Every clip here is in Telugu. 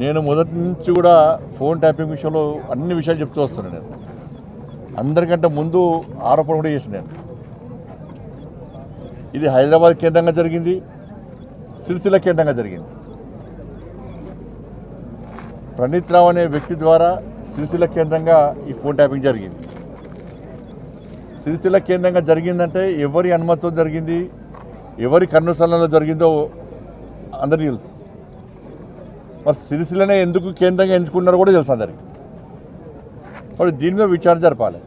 నేను మొదటి నుంచి కూడా ఫోన్ ట్యాపింగ్ విషయంలో అన్ని విషయాలు చెప్తూ వస్తున్నాను నేను. అందరికంటే ముందు ఆరోపణ కూడా చేసిన నేను. ఇది హైదరాబాద్ కేంద్రంగా జరిగింది సిరిసిల్ల కేంద్రంగా జరిగింది. ప్రణీత్ రావు అనే వ్యక్తి ద్వారా సిరిసిల్ల కేంద్రంగా ఈ ఫోన్ ట్యాపింగ్ జరిగింది. సిరిసిల్ల కేంద్రంగా జరిగిందంటే ఎవరి అనుమతితో జరిగింది ఎవరి కన్నుసరణలో జరిగిందో అందరికీ తెలుసు. మరి సిరిసిల్లనే ఎందుకు కేంద్రంగా ఎంచుకున్నారో కూడా తెలుసు అందరికి. మరి దీని మీద విచారణ జరపాలి.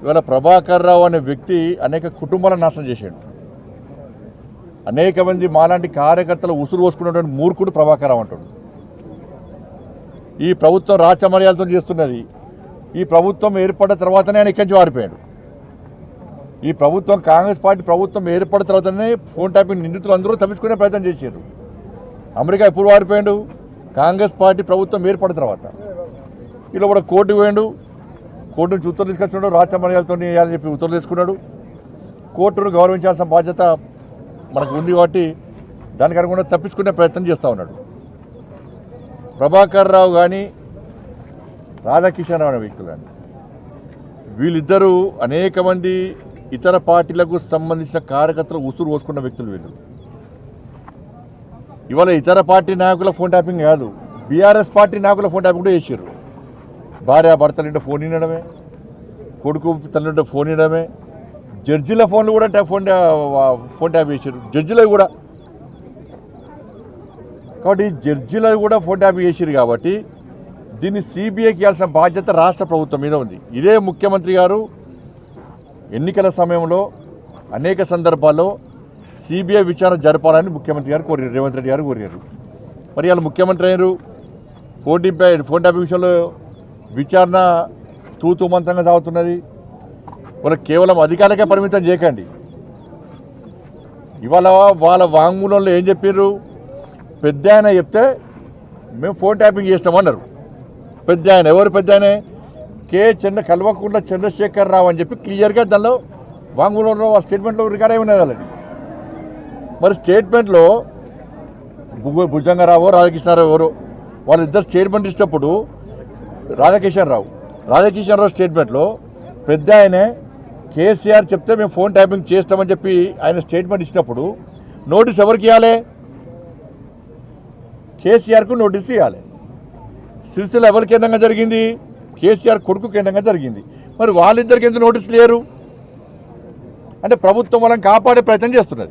ఇవాళ ప్రభాకర్ రావు అనే వ్యక్తి అనేక కుటుంబాలను నాశనం చేశాడు. అనేక మంది మాలాంటి కార్యకర్తలు ఉసురు పోసుకున్నటువంటి మూర్ఖుడు ప్రభాకర్ రావు అంటాడు ఈ ప్రభుత్వం రాచమర్యాలతో చేస్తున్నది. ఈ ప్రభుత్వం ఏర్పడిన తర్వాతనే ఆయన ఇక్కడి నుంచి వారిపోయాడు ఈ ప్రభుత్వం కాంగ్రెస్ పార్టీ ప్రభుత్వం ఏర్పడిన తర్వాతనే ఫోన్ ట్యాపింగ్ నిందితులు అందరూ తప్పించుకునే ప్రయత్నం చేశారు. అమెరికా ఎప్పుడు వారిపోయాడు? కాంగ్రెస్ పార్టీ ప్రభుత్వం ఏర్పడిన తర్వాత. ఇలా కూడా కోర్టు పోయాడు. కోర్టు నుంచి ఉత్తర్వులు తీసుకొచ్చున్నాడు రాచమర్యాలతో అని చెప్పి ఉత్తర్వులు తీసుకున్నాడు. కోర్టును గౌరవించాల్సిన బాధ్యత మనకు ఉంది కాబట్టి దానికి అనుగుణంగా తప్పించుకునే ప్రయత్నం చేస్తూ ఉన్నాడు. ప్రభాకర్ రావు కానీ రాధాకిషన్ రావు అనే వ్యక్తులు కానీ వీళ్ళిద్దరూ అనేక మంది ఇతర పార్టీలకు సంబంధించిన కార్యకర్తలు ఉసురు పోసుకున్న వ్యక్తులు వీళ్ళు. ఇవాళ ఇతర పార్టీ నాయకుల ఫోన్ ట్యాపింగ్ కాదు. బీఆర్ఎస్ పార్టీ నాయకుల ఫోన్ ట్యాపింగ్ కూడా చేసారు భార్య భర్తలుంటే ఫోన్ వినడమే కొడుకు తల్లింటే ఫోన్ వినడమే జడ్జిల ఫోన్లు కూడా ట్యా- ఫోన్ ఫోన్ ట్యాప్ చేశారు జడ్జిలవి కూడా. కాబట్టి జడ్జిలవి కూడా ఫోన్ ట్యాప్ చేసారు కాబట్టి దీన్ని సిబిఐకి ఇవ్వాల్సిన బాధ్యత రాష్ట్ర ప్రభుత్వం మీద ఉంది. ఇదే ముఖ్యమంత్రి గారు ఎన్నికల సమయంలో అనేక సందర్భాల్లో సిబిఐ విచారణ జరపాలని ముఖ్యమంత్రి గారు కోరారు. రేవంత్ రెడ్డి గారు కోరారు. మరి వాళ్ళు ముఖ్యమంత్రి అయ్యారు ఫోన్ టింపై ఫోన్ ట్యాపింగ్ విషయంలో విచారణ తూతుమంతంగా సాగుతున్నది. వాళ్ళు కేవలం అధికారులకే పరిమితం చేయకండి. ఇవాళ వాళ్ళ వాంగ్మూలంలో ఏం చెప్పారు పెద్ద ఆయన చెప్తే మేము ఫోన్ ట్యాపింగ్ చేస్తామన్నారు పెద్ద ఆయన ఎవరు పెద్ద ఆయన? కే చంద్ర కల్వకుండా చంద్రశేఖర్ రావు అని చెప్పి క్లియర్గా దానిలో వాంగ్మూలంలో ఆ స్టేట్మెంట్లో రికార్డ్ అయి ఉన్నది వాళ్ళని మరి స్టేట్మెంట్లో భు- భుజంగరావు రాధాకృష్ణారావు ఎవరు? వాళ్ళిద్దరు స్టేట్మెంట్ ఇచ్చినప్పుడు రాధాకిషన్ రావు. రాధాకిషన్ రావు స్టేట్మెంట్లో పెద్ద ఆయనే కేసీఆర్ చెప్తే మేము ఫోన్ ట్యాపింగ్ చేస్తామని చెప్పి ఆయన స్టేట్మెంట్ ఇచ్చినప్పుడు నోటీస్ ఎవరికి ఇవ్వాలి? కేసీఆర్కు నోటీస్ ఇవ్వాలి. సిరిసిల్ల ఎవరి కేంద్రంగా జరిగింది? కేసీఆర్ కొడుకు కేంద్రంగా జరిగింది. మరి వాళ్ళిద్దరికి ఎందుకు నోటీస్ లేరు అంటే ప్రభుత్వం వాళ్ళని కాపాడే ప్రయత్నం చేస్తున్నది.